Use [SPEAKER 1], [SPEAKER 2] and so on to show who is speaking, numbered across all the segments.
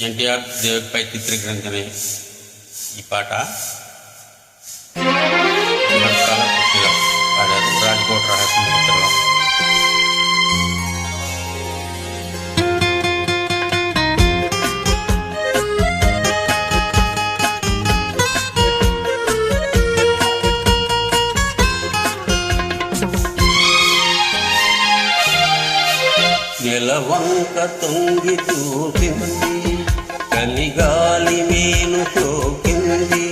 [SPEAKER 1] N T R Devappa ಚಿತ್ರಗ್ರಂಥನೆ ಈ ಪಾಠ నెలవంక తొంగి చూసింది కలిగాలి మేలు సోకింది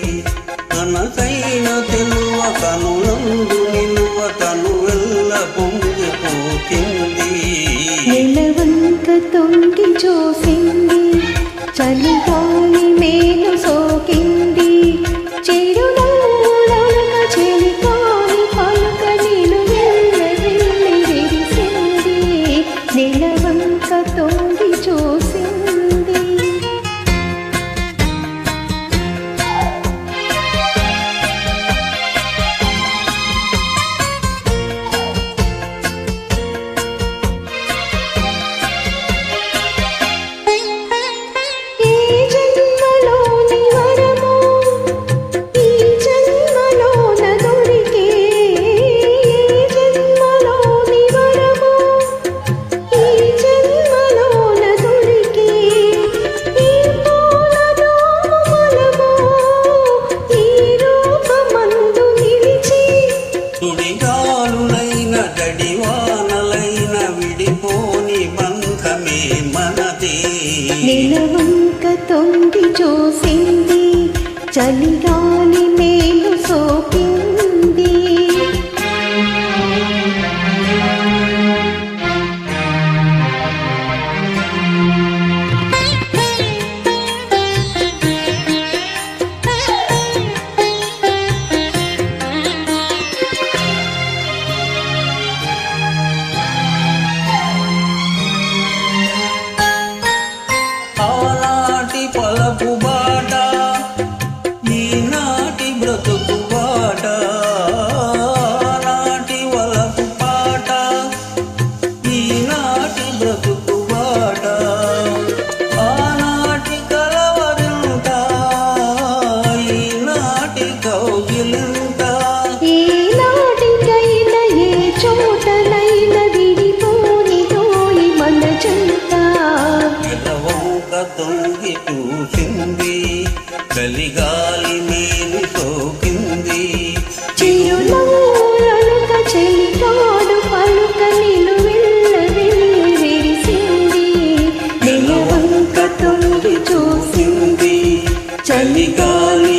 [SPEAKER 1] తనకైన తెలువ కనులందు నిలువ తను వెళ్ళ పొంగి పోకింది.
[SPEAKER 2] నెలవంక తొంగి చూసింది చలి నిలవంక తొంగి చూసింది చలిగాలి మేలు సోకింది
[SPEAKER 1] తొంగి చూసింది కలిగాలి మేలు సోకింది.
[SPEAKER 2] చెలికాడు పలుక నిలు విరిసింది. నిలవంక తొంగి చూసింది
[SPEAKER 1] చలిగాలి